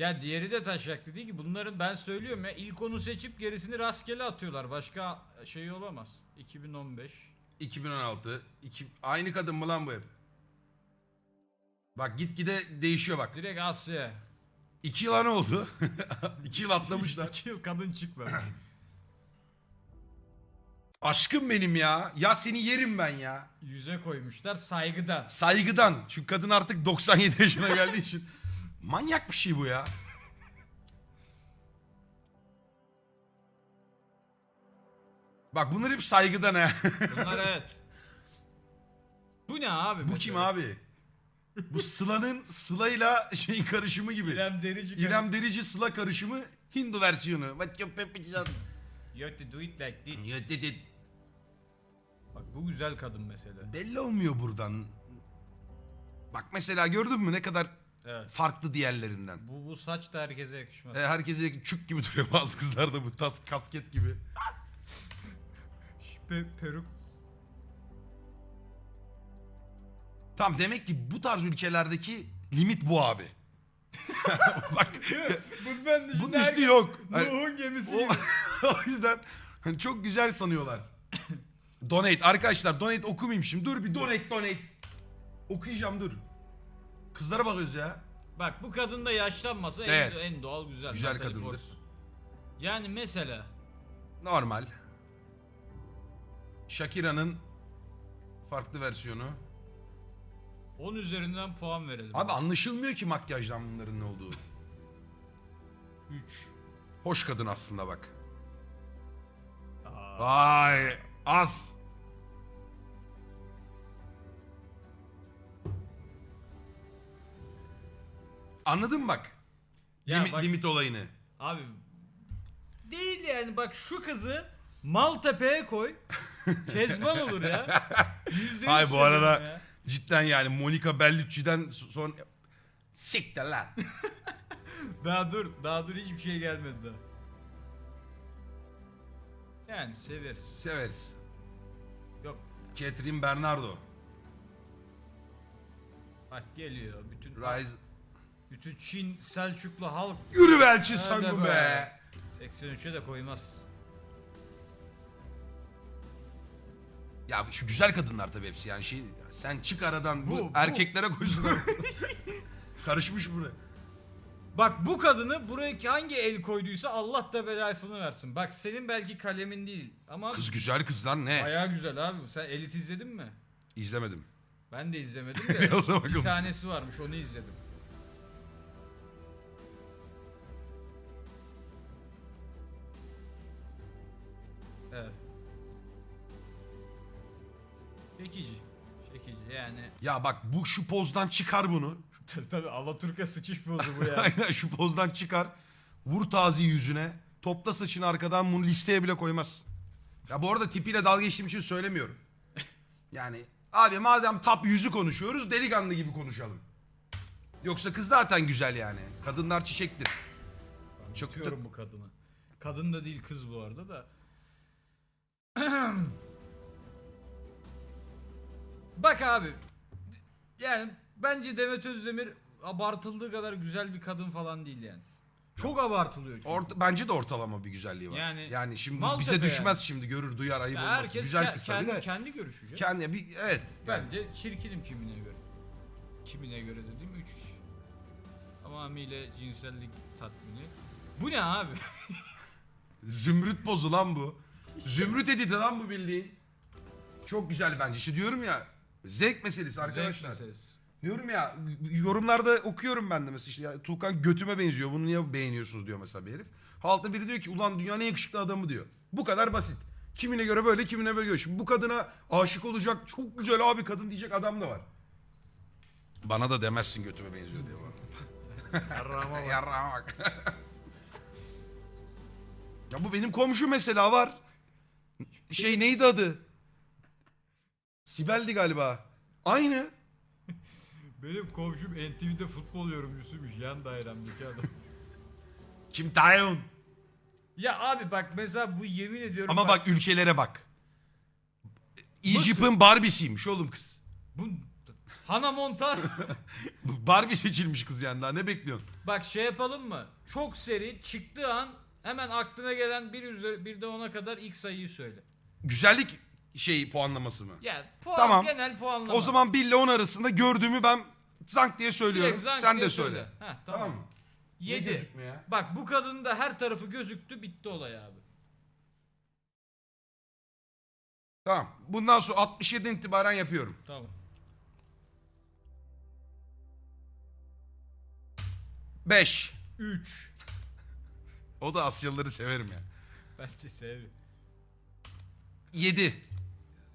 Ya diğeri de taşaktı değil ki. Bunların ben söylüyorum ya ilk onu seçip gerisini rastgele atıyorlar. Başka şey olamaz. 2015. 2016. iki- aynı kadın mı lan bu hep? Bak gitgide değişiyor bak. Direkt Asya. İki yıl ne oldu? İki yıl atlamışlar. 2 yıl kadın çıkmamış. Aşkım benim ya. Ya seni yerim ben ya. Yüze koymuşlar saygıdan. Saygıdan. Çünkü kadın artık 97 yaşına geldiği için. Manyak bir şey bu ya. Bak bunlar hep saygıdan ha. Bunlar evet. Bu ne abi? bu mesela? kim abi? Bu Sıla'nın Sıla'yla şeyin karışımı gibi. İrem Derici. İrem Derici Sıla karışımı Hindu versiyonu. What you yapacağım? You have to do it like this. Ya dedi. Bak bu güzel kadın mesela. Belli olmuyor buradan. Bak mesela gördün mü ne kadar Evet. farklı diğerlerinden. Bu, bu saç da herkese yakışmaz. E, herkese çük gibi duruyor bazı kızlar da bu tas kasket gibi. Pe- peruk. Tamam demek ki bu tarz ülkelerdeki limit bu abi. Bak Bundan dışında bunun üstü herkes yok. Hani- Nuh'un gemisi o, o yüzden hani çok güzel sanıyorlar. donate arkadaşlar donate okumayayım şimdi. Dur bir donate donate. Okuyacağım dur. Kızlara bakıyoruz ya. Bak bu kadın da yaşlanmasa Evet. en, en doğal güzel. Güzel Natalie kadındır. Portman. Yani mesela Normal. Shakira'nın farklı versiyonu. 10 üzerinden puan verelim. Abi anlaşılmıyor ki makyajdan bunların ne olduğu. 3. Hoş kadın aslında bak. Vay az. Anladın mı bak? Ya limit, bak- limit olayını. Abi değil yani bak şu kızı Maltepe'ye koy. Kezban olur ya. Yüzde yüz Ay bu söylüyorum arada ya. cidden yani Monica Bellucci'den son... Siktir lan. Daha dur, daha dur hiçbir şey gelmedi daha. Yani severiz. Severiz. Yok Catherine Bernardo. bak geliyor bütün Rise. Bütün Çin Selçuklu halk Yürü belçi Hadi sandım be. be. 83'e de koymaz. Ya şu güzel kadınlar tabii hepsi yani şey sen çık aradan bu, Bu, bu. erkeklere koysunlar. Karışmış buraya. Bak bu kadını buraya hangi el koyduysa Allah da belasını versin. Bak senin belki kalemin değil ama Kız güzel kız lan ne? bayağı güzel abi. Sen Elit izledin mi? İzlemedim. Ben de izlemedim de bir sahnesi varmış onu izledim. Çekici. Çekici yani. Ya bak bu şu pozdan çıkar bunu. Tabii tabii Alaturka sıçış pozu bu ya. Aynen şu pozdan çıkar. Vur tazi yüzüne. Topla saçını arkadan bunu listeye bile koymazsın. Ya bu arada tipiyle dalga geçtiğim için söylemiyorum. Yani abi madem top yüzü konuşuyoruz delikanlı gibi konuşalım. Yoksa kız zaten güzel yani. Kadınlar çiçektir. Çok Çok bu kadını. Kadın da değil kız bu arada da. Bak abi. Yani bence Demet Özdemir abartıldığı kadar güzel bir kadın falan değil yani. Çok abartılıyor çünkü. Orta, bence de ortalama bir güzelliği var. Yani, Yani- şimdi Maltepe bize düşmez yani. şimdi görür duyar ayıp olmaz. herkes Güzel kız kendi, de. kendi görüşü. canım. Kendi bir evet. yani. Bence çirkinim kimine göre. Kimine göre dediğim 3 kişi. Tamamıyla cinsellik tatmini. Bu ne abi? Zümrüt pozu lan bu. Zümrüt editi lan bu bildiğin. Çok güzel bence. İşte diyorum ya zevk meselesi arkadaşlar. Zevk meselesi. Diyorum ya yorumlarda okuyorum ben de mesela işte ya, Tuğkan götüme benziyor bunu niye beğeniyorsunuz diyor mesela bir herif. Halkta biri diyor ki ulan dünyanın en yakışıklı adamı diyor. Bu kadar basit. Kimine göre böyle kimine böyle. Şimdi bu kadına aşık olacak çok güzel abi kadın diyecek adam da var. Bana da demezsin götüme benziyor diye var. Yarrağıma bak. Yarrağa bak. ya bu benim komşu mesela var. Şey neydi adı? Sibel'di galiba. Aynı. Benim komşum NTV'de futbol yorumcusuymuş yan dairemdeki adam. Kim Taeyun. ya abi bak mesela bu yemin ediyorum Ama bak ülkelere bak. Egypt'in Barbie'siymiş oğlum kız. bu Hannah Montana. Barbie seçilmiş kız yani daha ne bekliyorsun? Bak şey yapalım mı? Çok seri çıktığı an hemen aklına gelen bir üzeri bir de ona kadar ilk sayıyı söyle. Güzellik şeyi puanlaması mı? Yani puan Tamam. genel puanlama. O zaman 1 ile 10 arasında gördüğümü ben zank diye söylüyorum. Direkt zank Sen diye de söyle. Heh, tamam. Tamam mı? Ne 7. gözükmüyor ya? Bak bu kadının da her tarafı gözüktü bitti olay abi. Tamam. Bundan sonra 67 itibaren yapıyorum. Tamam. Beş. 3. O da Asyalıları severim ya. Ben de seviyorum. 7.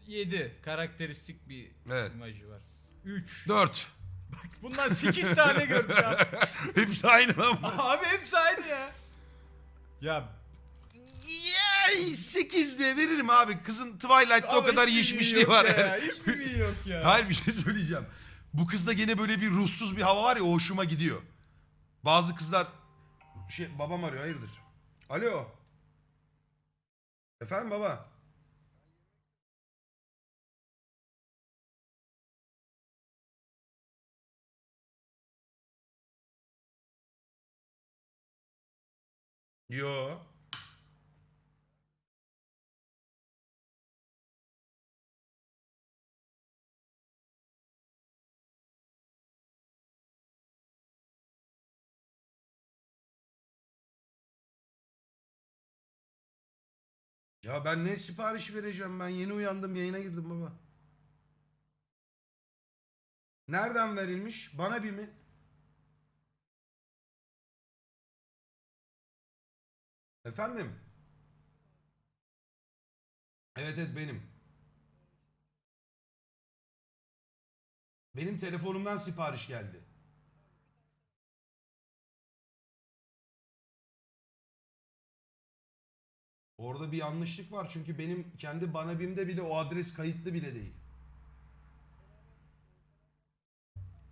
7. Karakteristik bir Evet. imajı var. 3. 4. Bundan 8 tane gördük abi. Hepsi aynı lan. bu. abi hepsi aynı ya. Ya Yay 8 diye veririm abi. Kızın Twilight'ta o kadar yiyişmişliği var. yani. Hiçbir iyi yok ya. Hayır bir şey söyleyeceğim. Bu kızda gene böyle bir ruhsuz bir hava var ya o hoşuma gidiyor. Bazı kızlar şey babam arıyor hayırdır? Alo. Efendim baba. Yo. Ya ben ne sipariş vereceğim ben yeni uyandım yayına girdim baba. Nereden verilmiş? Bana bir mi? Efendim? Evet evet benim. Benim telefonumdan sipariş geldi. Orada bir yanlışlık var çünkü benim kendi bana bimde bile o adres kayıtlı bile değil.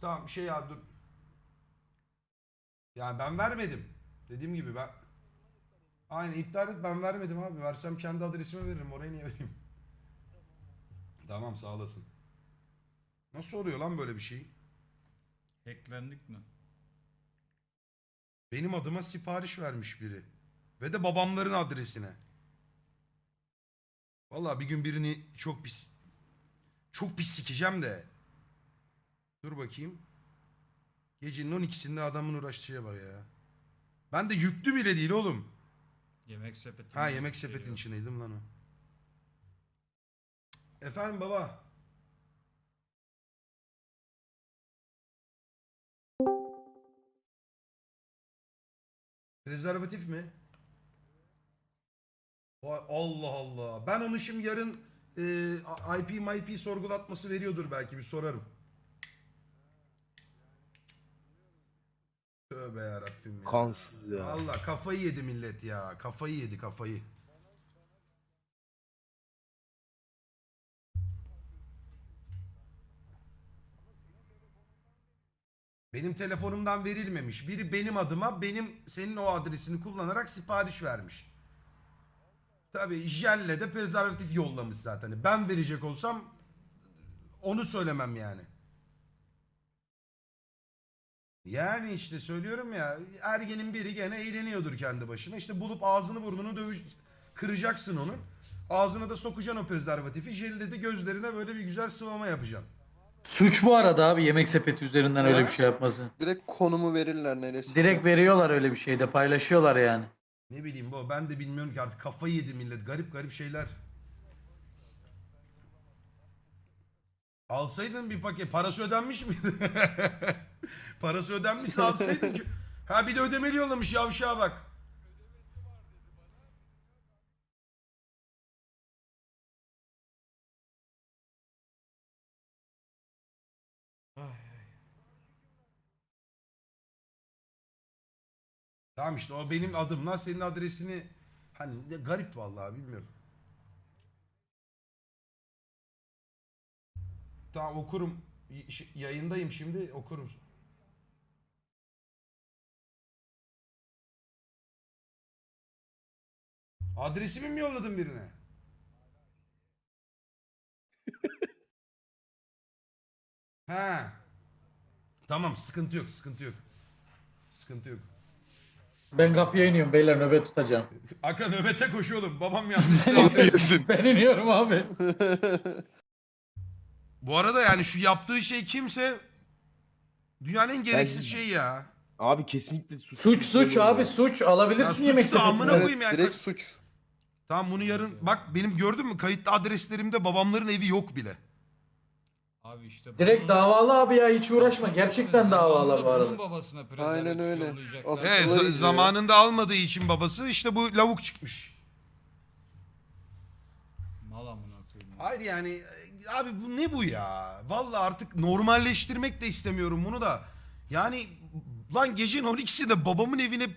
Tamam şey ya dur. Yani ben vermedim. Dediğim gibi ben Aynen iptal et ben vermedim abi. Versem kendi adresime veririm. Oraya niye vereyim? Tamam sağ olasın. Nasıl oluyor lan böyle bir şey? Hacklendik mi? Benim adıma sipariş vermiş biri. Ve de babamların adresine. Vallahi bir gün birini çok pis çok pis sikeceğim de. Dur bakayım. Gecenin 12'sinde adamın uğraştığı bak ya. Ben de yüklü bile değil oğlum. Yemek sepeti. Ha yemek sepetin içindeydim lan o. Efendim baba. Rezervatif mi? Vay Allah Allah. Ben onu şimdi yarın e, IP MIP sorgulatması veriyordur belki bir sorarım. Tövbe yarabbim ya. Kansız ya. Valla kafayı yedi millet ya. Kafayı yedi kafayı. Benim telefonumdan verilmemiş. Biri benim adıma benim senin o adresini kullanarak sipariş vermiş. Tabii jelle de prezervatif yollamış zaten. Ben verecek olsam onu söylemem yani. Yani işte söylüyorum ya ergenin biri gene eğleniyordur kendi başına. İşte bulup ağzını burnunu dövüş kıracaksın onun. Ağzına da sokacaksın o prezervatifi. Jelle de gözlerine böyle bir güzel sıvama yapacaksın. Suç bu arada abi yemek sepeti üzerinden öyle bir şey yapması. Direkt konumu verirler neresi. Direkt veriyorlar öyle bir şeyde paylaşıyorlar yani. Ne bileyim bu ben de bilmiyorum ki artık kafayı yedi millet. Garip garip şeyler. Alsaydın bir paket. Parası ödenmiş miydi? Parası ödenmişse alsaydın ki. Ha bir de ödemeli yollamış yavşağa bak. Tamam işte o benim adımla senin adresini hani ne garip vallahi bilmiyorum. Tamam okurum. Y- ş- Yayındayım şimdi okurum. Adresimi mi yolladın birine? He. Tamam sıkıntı yok sıkıntı yok. Sıkıntı yok. Ben kapıya iniyorum beyler nöbet tutacağım. Aka nöbete koş oğlum. Babam yanlışlıkla adres. Ben iniyorum abi. Bu arada yani şu yaptığı şey kimse dünyanın en gereksiz şeyi ya. Abi kesinlikle suç. Suç suç abi suç Ya alabilirsin suç yemek da amına sepetinden. koyayım Evet yani. direkt suç. Tamam bunu yarın bak benim gördün mü kayıtlı adreslerimde babamların evi yok bile. Abi işte Direkt davalı abi ya hiç uğraşma. Gerçekten davalı bu arada. babasına Aynen öyle. Asıl- Evet za- zamanında almadığı için babası işte bu lavuk çıkmış. Mal amına koyayım. ya. Hayır yani e, abi bu ne bu ya? Vallahi artık normalleştirmek de istemiyorum bunu da. Yani lan gecenin 12'sinde babamın evine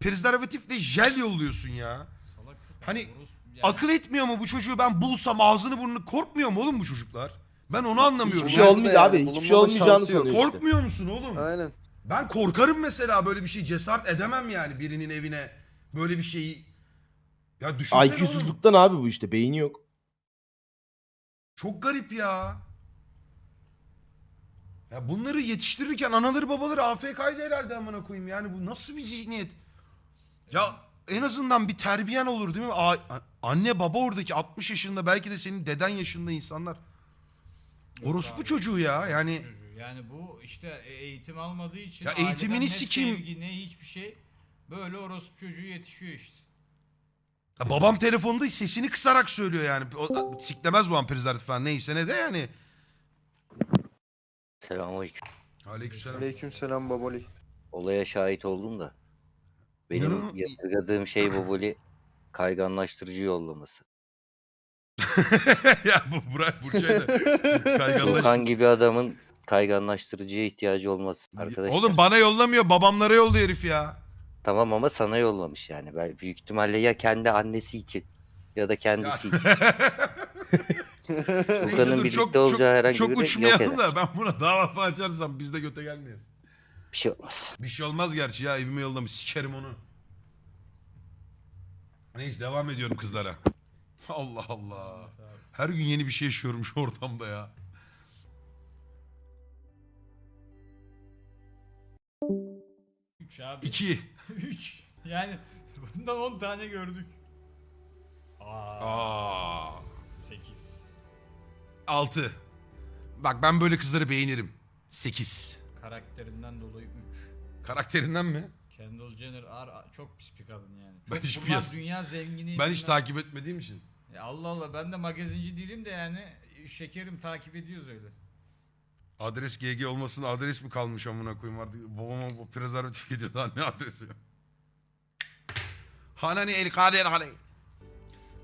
prezervatifle jel yolluyorsun ya. Hani yani- Akıl etmiyor mu bu çocuğu ben bulsam ağzını burnunu korkmuyor mu oğlum bu çocuklar? Ben onu anlamıyorum. Hiçbir ya. şey Yani olmayacak abi. Hiçbir şey olmayacağını sanıyor işte. Korkmuyor musun oğlum? Aynen. Ben korkarım mesela böyle bir şey cesaret edemem yani birinin evine böyle bir şeyi. Ya düşünsene. IQ'suzluktan abi bu işte. Beyni yok. Çok garip ya. Ya bunları yetiştirirken anaları babaları AFK'ydı herhalde amına koyayım. Yani bu nasıl bir zihniyet? Ya en azından bir terbiyen olur değil mi? A- anne baba oradaki 60 yaşında belki de senin deden yaşında insanlar. Orospu abi. çocuğu ya yani. Yani bu işte e- eğitim almadığı için Ya aileden eğitimini ne sikeyim. sevgi ne hiçbir şey böyle orospu çocuğu yetişiyor işte. Ya babam telefonda sesini kısarak söylüyor yani. O, siklemez bu prezervatif falan neyse ne de yani. Selamünaleyküm. Aleykümselam. Aleykümselam baboli. Olaya şahit oldum da. Benim İnanın- yadırgadığım şey Boboli kayganlaştırıcı yollaması. ya bu Burak Burçay da kayganlaş. Volkan gibi adamın kayganlaştırıcıya ihtiyacı olması. Arkadaşlar. Oğlum bana yollamıyor babamlara yolluyor herif ya. Tamam ama sana yollamış yani. Ben büyük ihtimalle ya kendi annesi için ya da kendisi için. Dur, birlikte olacağı herhangi çok biri yok uçmayalım eder. da ben buna dava açarsam biz de göte gelmeyelim. Bir şey olmaz. Bir şey olmaz gerçi ya evime yollamış sikerim onu. Neyse devam ediyorum kızlara. Allah Allah. Her gün yeni bir şey yaşıyorum şu ortamda ya. Üç abi. İki. Üç. Yani bundan 10 tane gördük. Aa, Aa. 8. Altı. Bak ben böyle kızları beğenirim. Sekiz. Karakterinden dolayı 3. Karakterinden mi? Kendall Jenner ar, çok pis bir kadın yani. Ben Çok, hiç bunlar piyas- dünya zengini. Ben hiç takip etmediğim için. Ya Allah Allah ben de magazinci değilim de yani şekerim takip ediyoruz öyle. Adres GG olmasın adres mi kalmış amına koyayım artık. Babama bu prezervatif gidiyor daha ne adresi ya. Hanani el kader hani.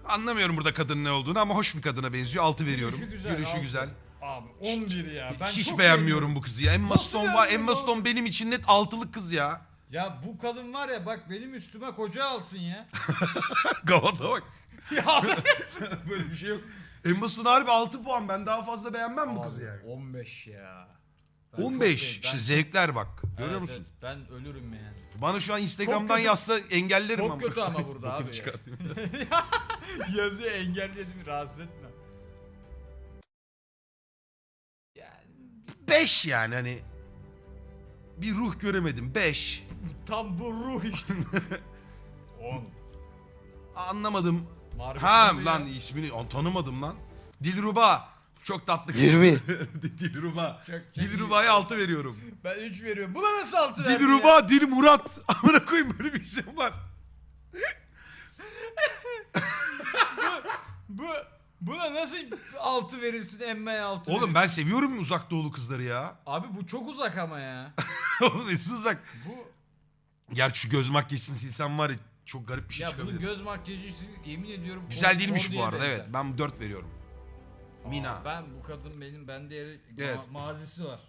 Anlamıyorum burada kadının ne olduğunu ama hoş bir kadına benziyor. Altı veriyorum. Gülüşü güzel, güzel. Abi 11 ya. Ben Hiç çok beğenmiyorum bu kızı ya. Emma Nasıl Stone var. beğenmiyorsun Emma oğlum? Stone benim için net altılık kız ya. Ya bu kadın var ya bak benim üstüme koca alsın ya. Gavada bak. ya Böyle bir şey yok. Emma Stone harbi 6 puan. Ben daha fazla beğenmem bu kızı yani. 15 ya. Ben çok 15. beğen- İşte ben- zevkler bak. Görüyor Evet, musun? evet, ben ölürüm yani. Bana şu an Instagram'dan kötü. yazsa engellerim Çok ama. kötü ama burada abi ya. Yazıyor engelledim rahatsız etme. 5 yani hani. Bir ruh göremedim. 5. tam bu ruh işte. 10. Anlamadım. Margot Ha lan ya. ismini Aa, tanımadım lan. Dilruba. Çok tatlı kız. 20. Dilruba. Çok- çok Dilruba'ya iyi. 6 veriyorum. Ben 3 veriyorum. Buna nasıl 6 verdin ya? Dilruba, Dil Murat. Amına koyayım böyle bir isim var. Buna nasıl 6 verirsin emmeye 6 Oğlum ben seviyorum uzak doğulu kızları ya. Abi bu çok uzak ama ya. Oğlum esin uzak. Bu Gerçi şu göz makyajını silsem var ya çok garip bir şey ya bunun çıkabilir. göz makyajı yemin ediyorum Güzel kor- değilmiş kor bu diye arada benzer. evet. Ben 4 veriyorum. Aa, Mina. Ben bu kadın benim bende yeri Evet. ma- mazisi var.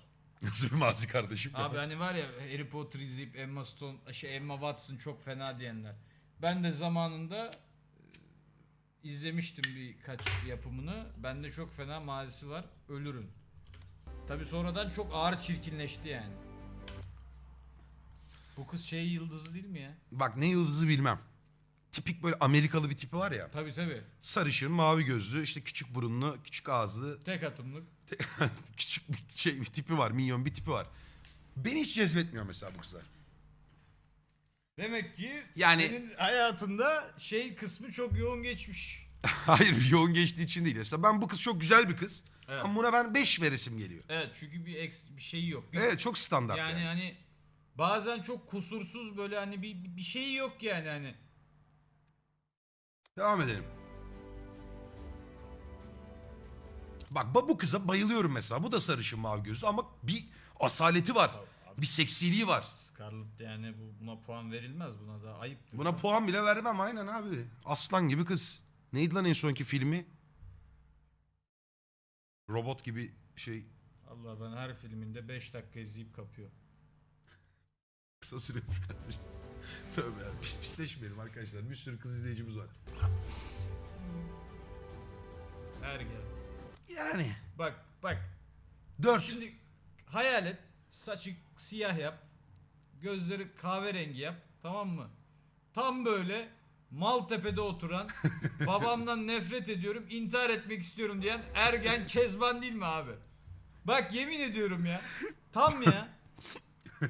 Nasıl bir mazi kardeşim? ya? Abi hani var ya Harry Potter izleyip Emma Stone, şey Emma Watson çok fena diyenler. Ben de zamanında izlemiştim birkaç yapımını. Bende çok fena mazisi var. Ölürüm. Tabi sonradan çok ağır çirkinleşti yani. Bu kız şey yıldızı değil mi ya? Bak ne yıldızı bilmem. tipik böyle Amerikalı bir tipi var ya. Tabii tabii. Sarışın, mavi gözlü, işte küçük burunlu, küçük ağızlı, Tek atımlık. küçük bir şey bir tipi var, minyon bir tipi var. Beni hiç cezbetmiyor mesela bu kızlar. Demek ki Yani- senin hayatında şey kısmı çok yoğun geçmiş. Hayır yoğun geçtiği için değil. Mesela ben bu kız çok güzel bir kız. Evet. Ama buna ben 5 veresim geliyor. Evet çünkü bir eks, bir şeyi yok. Bir, Evet çok standart yani, yani. hani bazen çok kusursuz böyle hani bir bir şeyi yok yani hani. Devam edelim. Bak ba- bu kıza bayılıyorum mesela. Bu da sarışın mavi gözlü ama bir asaleti var. Abi, Bir seksiliği var. Scarlett yani bu, buna puan verilmez buna da ayıptır. Buna puan bile vermem aynen abi. Aslan gibi kız. Neydi lan en sonki filmi? Robot gibi şey Allah ben her filminde 5 dakika izleyip kapıyor. kısa sürüyormuş kardeşim. Tövbe ya. Pis, pisleşmeyelim arkadaşlar. Bir sürü kız izleyicimiz var. Her gel. Yani. Bak bak Dört. şimdi hayal et saçı siyah yap. Gözleri kahverengi yap tamam mı? Tam böyle Maltepe'de oturan babamdan nefret ediyorum intihar etmek istiyorum diyen ergen kezban değil mi abi? Bak yemin ediyorum ya. Tam ya.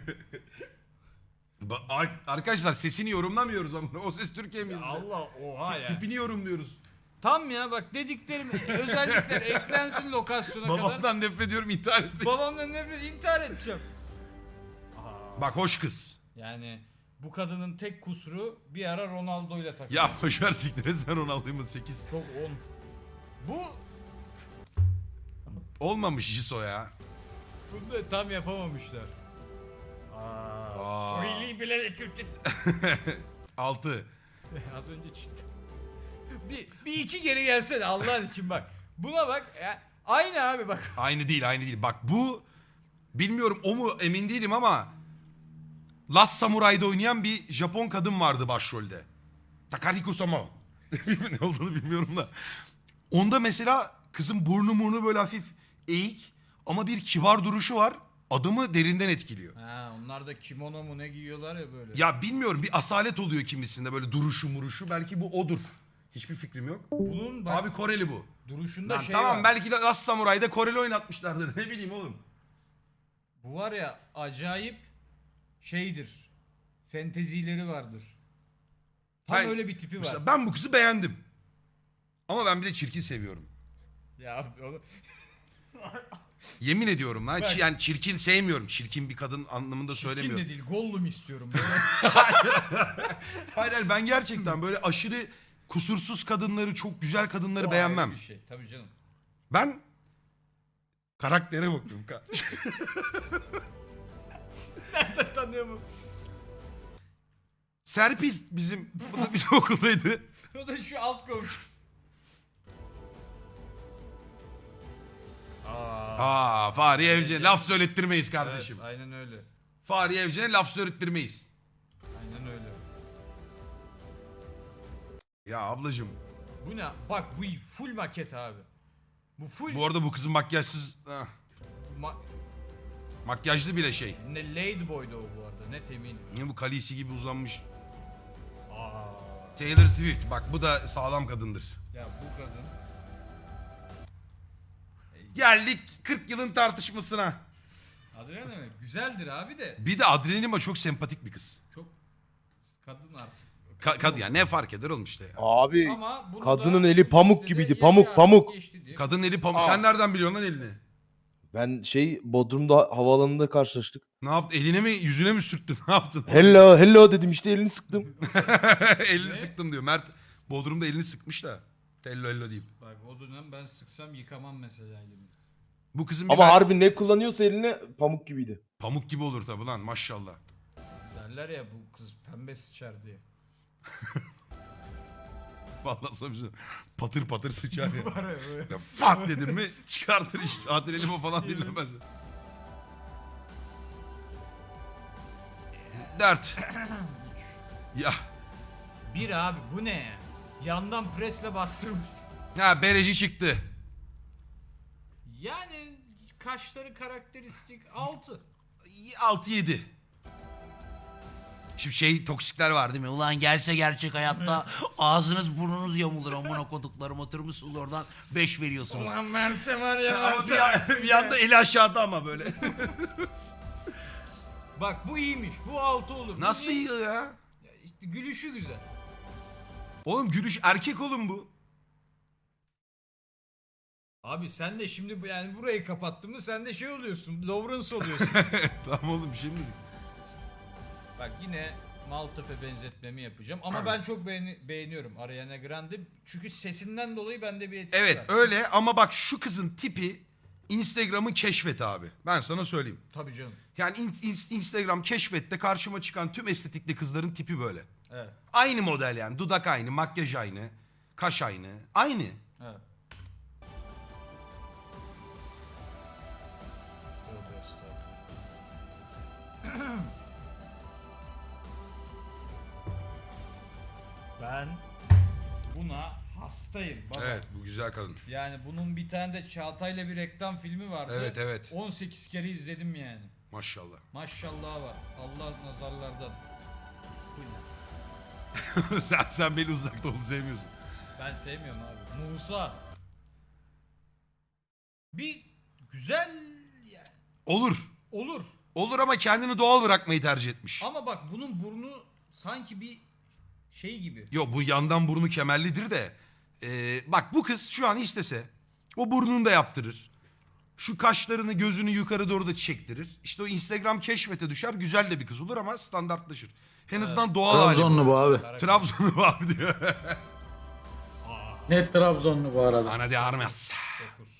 Ba- ar- arkadaşlar sesini yorumlamıyoruz ama o ses Türkiye mi? Allah oha ya. Tipini yorumluyoruz. Tam ya bak dediklerim özellikler eklensin lokasyona kadar. Babamdan nefret ediyorum intihar etmek. Babamdan nefret intihar edeceğim. Bak hoş kız. Yani bu kadının tek kusuru bir ara Ronaldo ile takıldı. Ya boşver siktir et sen Ronaldo'yu 8. Çok on. Bu Olmamış Jiso ya. bunu da tam yapamamışlar. Aa. Öyle bile de Türkçe- 6. Az önce çıktı. Bir, bir iki geri gelsene Allah'ın için bak. Buna bak. Ya, aynı abi bak. Aynı değil aynı değil. Bak bu bilmiyorum o mu emin değilim ama Last Samurai'da oynayan bir Japon kadın vardı başrolde. Takariko Sama. ne olduğunu bilmiyorum da. Onda mesela kızın burnu burnu böyle hafif eğik ama bir kibar duruşu var. Adamı derinden etkiliyor. Ha, onlar da kimono mu ne giyiyorlar ya böyle. Ya bilmiyorum bir asalet oluyor kimisinde böyle duruşu muruşu. Belki bu odur. Hiçbir fikrim yok. Bunun bak, Abi Koreli bu. duruşunda Lan şey tamam var. belki de Last Samurai'da Koreli oynatmışlardır. Ne bileyim oğlum. Bu var ya acayip şeydir. Fentezileri vardır. Tam Ben- öyle bir tipi var. Mesela ben bu kızı beğendim. Ama ben bir de çirkin seviyorum. Ya abi onu... Yemin ediyorum lan. Bak. Yani çirkin sevmiyorum. Çirkin bir kadın anlamında Çirkin söylemiyorum. de değil Gollum istiyorum. Böyle Hayır hayır ben gerçekten böyle aşırı kusursuz kadınları, çok güzel kadınları o beğenmem. Bir şey. Tabii canım. Ben karaktere bakıyorum. Ka- Tanıyor mu? Serpil bizim, bu da bizim okuldaydı. O da şu alt komşu. Aa, Aa Fahri Evcen'e laf söylettirmeyiz kardeşim. Evet, aynen öyle. Fahri Evcen'e laf söylettirmeyiz. Ya ablacığım Bu ne? Bak bu full maket abi. Bu full bu arada bu kızın makyajsız, ah, ma- makyajlı bile şey. ne Ladyboy'du o bu arada. Net eminim. Niye bu kalisi gibi uzanmış. Aa. Taylor Swift bak bu da sağlam kadındır. Ya bu kadın Geldik 40 yılın tartışmasına. Adriana mi? Güzeldir abi de Bir de Adrenalin çok sempatik bir kız. çok kadın artık. Ka- kad ya ne fark eder oğlum işte ya. Abi Ama bunu kadının da eli pamuk gibiydi, pamuk, pamuk. geçti diye. Kadın eli pamuk. Aa. Sen nereden biliyorsun lan elini? ben şey Bodrum'da havaalanında karşılaştık. Ne yaptın? Eline mi yüzüne mi sürttün? Ne yaptın? Hello hello dedim işte elini sıktım. elini Ne? sıktım diyor. Mert Bodrum'da elini sıkmış da. Hello hello deyip. Bak o dönem ben sıksam yıkamam mesela elimi. Bu kızın bir Ama ben- harbi ne kullanıyorsa eline pamuk gibiydi. pamuk gibi olur tabi lan maşallah. Derler ya bu kız pembe sıçar diye. Vallahi sana bir şey- patır patır sıçar ya. Var ya böyle. Fat dedim mi çıkartır işte. Adrenalin o falan dinlemez. Dert. ya. Bir abi bu ne ya? Yandan presle bastırmış. Ha bereci çıktı. Yani kaşları karakteristik 6. 6-7. Şimdi şey toksikler var değil mi? Ulan gelse gerçek hayatta ağzınız burnunuz yamulur amına koduklarım oturmuşsunuz oradan 5 veriyorsunuz. Ulan verse var ya Ama verse. bir, bir anda eli aşağıda ama böyle. Bak bu iyiymiş. Bu altı olur. Bu Nasıl iyi? iyi ya? Ya İşte gülüşü güzel. Oğlum gülüş erkek oğlum bu. Abi sen de şimdi bu- yani burayı kapattın mı sen de şey oluyorsun. Lawrence oluyorsun. tamam oğlum bir şey? Bak yine Maltepe benzetmemi yapacağım. Ama ben çok beğeni- beğeniyorum Ariana Grande. Çünkü sesinden dolayı bende bir etkisi Evet var. öyle ama bak şu kızın tipi Instagram'ın keşfet abi. Ben sana söyleyeyim. Tabii canım. Yani in- in- Instagram keşfette karşıma çıkan tüm estetikli kızların tipi böyle. Evet. Aynı model yani. Dudak aynı, makyaj aynı, kaş aynı. Aynı. Evet. Ben buna hastayım. Baba. Evet bu güzel kadın. Yani bunun bir tane de Çağatay'la bir reklam filmi vardı. Evet, evet. 18 kere izledim yani. Maşallah. Maşallah var. Allah nazarlardan. Bu ne? sen, sen beni uzakta onu sevmiyorsun. Ben sevmiyorum abi. Musa. Bir güzel yani Olur. olur. Olur ama kendini doğal bırakmayı tercih etmiş. Ama bak bunun burnu sanki bir şey gibi. Yok bu yandan burnu kemerlidir de. Ee, bak bu kız şu an istese o burnunu da yaptırır. Şu kaşlarını gözünü yukarı doğru da çektirir. İşte o Instagram keşfete düşer. Güzel de bir kız olur ama standartlaşır. En azından doğal hali. Trabzonlu bu abi. Trabzonlu bu abi diyor. Net Trabzonlu bu arada. Ana de armaz. 9.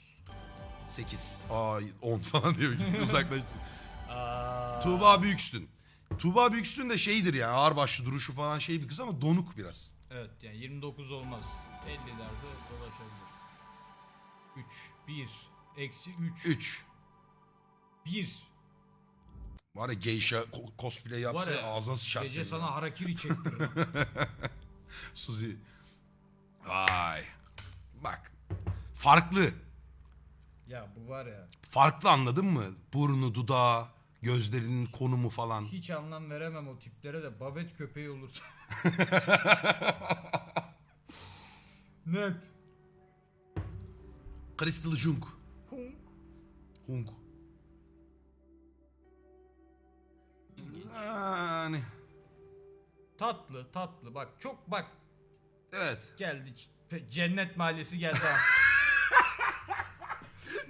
8. Aa 10 falan diyor. Gitti uzaklaştı. Aa, Tuğba Büyükstün. Tuğba Büyükstün de şeydir ya ağırbaşlı duruşu falan şey bir kız ama donuk biraz. Evet yani 29 olmaz. 50'lerde dolaşabilir. 3. 1. Eksi 3. 3. 1. Var ya geisha ko- cosplay Var yapsa ya ağzına sıçar gece senin sana harakiri çektiririm. Suzi. Vay. Bak. Farklı. ya bu var ya Farklı anladın mı? Burnu, dudağı, gözlerinin konumu falan. hiç anlam veremem o tiplere de babet köpeği olursa. Net. Crystal Jung. Hunk. Hung. Yani. Tatlı tatlı bak çok bak Evet. geldi cennet mahallesi geldi ha.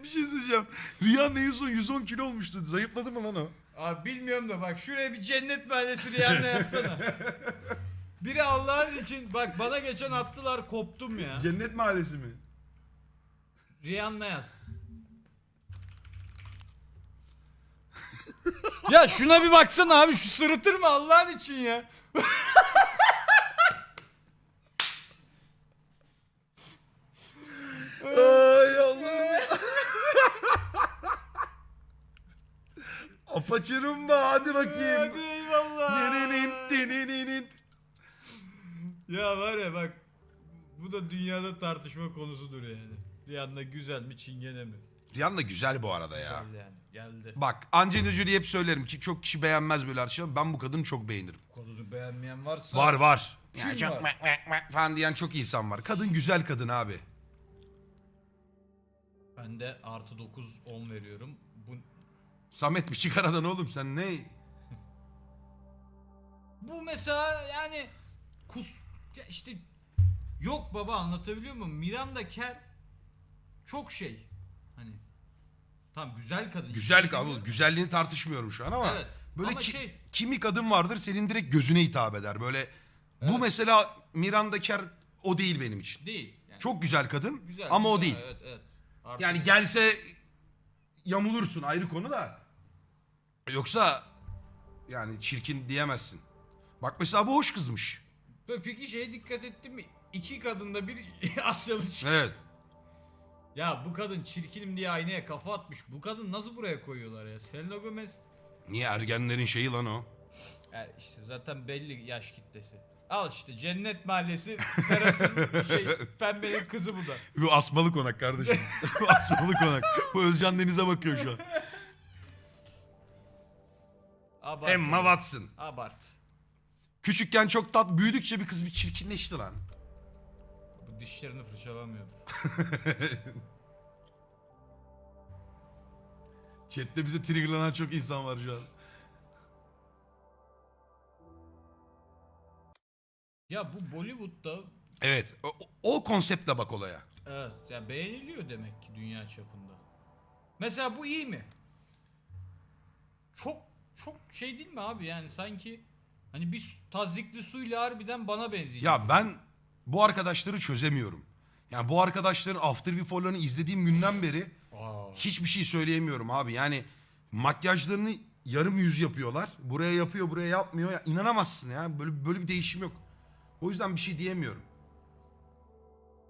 Bir şey söyleyeceğim. Rihanna en son 110 kilo olmuştu. Zayıfladı mı lan o? Abi bilmiyorum da bak şuraya bir cennet mahallesi Rihanna yazsana. Biri Allah'ın için bak bana geçen attılar koptum ya. Cennet mahallesi mi? Rihanna yaz. ya şuna bir baksana abi şu sırıtır mı Allah'ın için ya. Apaçırım da hadi bakayım. Hadi eyvallah. Dininin, dininin. Ya var ya bak bu da dünyada tartışma konusudur yani. Rihanna güzel mi çingene mi? Rihanna güzel bu arada ya. Güzel yani geldi. Bak Angelina Jolie'yi hep söylerim ki çok kişi beğenmez böyle arkadaşlar. Ben bu kadını çok beğenirim. Kodunu beğenmeyen varsa. Var var. Kim Yani çok var? mek mek mek falan diyen çok insan var. Kadın güzel kadın abi. Ben de artı 9 10 veriyorum. Samet bir çıkar aradan oğlum sen ne? bu mesela yani kus ya işte yok baba anlatabiliyor muyum? Miranda Kerr çok şey. Hani tam güzel kadın. Güzel kadın. Güzelliğini tartışmıyorum şu an ama. Evet. Böyle Ama ki- şey- kimi kadın vardır senin direkt gözüne hitap eder. Böyle bu Evet. mesela Miranda Kerr o değil benim için. Değil. Yani Çok güzel kadın güzel, ama o güzel, değil. Evet evet. Yani gelse yamulursun ayrı konu da. Yoksa yani çirkin diyemezsin. Bak mesela bu hoş kızmış. Peki şeye dikkat ettin mi? İki kadında bir Asyalı çık- Evet. Ya bu kadın çirkinim diye aynaya kafa atmış. Bu kadın nasıl buraya koyuyorlar ya? Selena Gomez. Niye ergenlerin şeyi lan o? Ya işte zaten belli yaş kitlesi. Al işte Cennet Mahallesi Ferhat'ın şey pembenin kızı bu da. Bu asmalı konak kardeşim. bu asmalı konak. Bu Özcan Deniz'e bakıyor şu an. Abart. Emma Watson. Abart. Küçükken çok tat büyüdükçe bir kız bir çirkinleşti lan. Bu dişlerini fırçalamıyordur. Chat'te bize triggerlanan çok insan var şu an. Ya bu Bollywood'da Evet o, o konseptle bak olaya. evet ya beğeniliyor demek ki dünya çapında. Mesela bu iyi mi? Çok çok şey değil mi abi yani sanki hani bir tazyikli suyla harbiden bana benzeyecek. Ya ben bu arkadaşları çözemiyorum. Yani bu arkadaşların After Before'larını izlediğim günden beri Aa. hiçbir şey söyleyemiyorum abi. Yani makyajlarını yarım yüz yapıyorlar. Buraya yapıyor, buraya yapmıyor. Ya inanamazsın ya. Böyle böyle bir değişim yok. O yüzden bir şey diyemiyorum.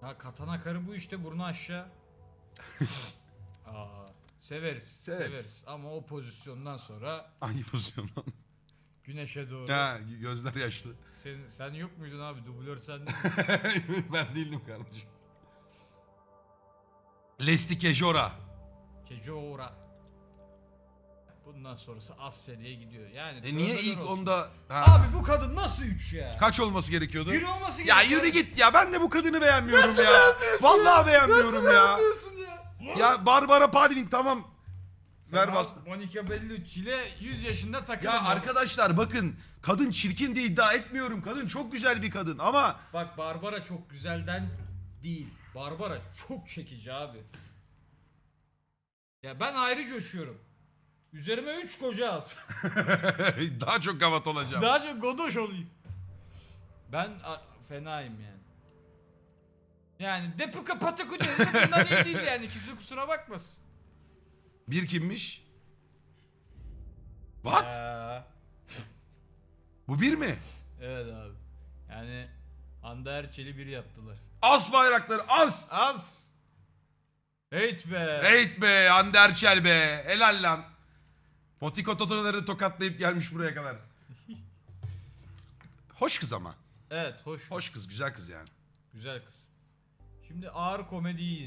Ha katana karı bu işte burnu aşağı. Aa, severiz, Severiz. severiz. Ama o pozisyondan sonra Hangi pozisyon lan? güneşe doğru. ha, gözler yaşlı. Sen, sen yok muydun abi? Dublör sen ben değildim kardeşim. Lesti Kejora. Kejora. Bundan sonrası Asya diye gidiyor. Yani E niye tövbeler ilk olsun. onda... Ha. Abi bu kadın nasıl 3 ya? Kaç olması gerekiyordu? Bir olması Ya gerekiyor. yürü git ya ben de bu kadını beğenmiyorum ya. Vallahi beğenmiyorum ya. Beğenmiyorsun ya? Ya Barbara Palvin tamam. Ver bas. Monica Bellucci ile 100 yaşında takılın. Ya arkadaşlar bakın kadın çirkin diye iddia etmiyorum. Kadın çok güzel bir kadın ama Bak Barbara çok güzelden değil. Barbara çok çekici abi. Ya ben ayrı coşuyorum. Üzerime 3 koca az. daha çok gavat olacağım. Daha çok godoş olayım. Ben a- fenayım yani. Yani Depuka Pataku de bundan iyi değil yani. Kimse kusura bakmasın. Bir kimmiş? What? Ya. Bu bir mi? Evet abi. Yani Hande Erçel'i bir yaptılar. As bayrakları as. Az. Hate be. Heyt be Hande Erçel be. Helal lan. Potiko totoları tokatlayıp gelmiş buraya kadar. Hoş kız ama. Evet hoş. Hoş kız güzel kız yani. Güzel kız. Şimdi ağır komediyi izleyelim.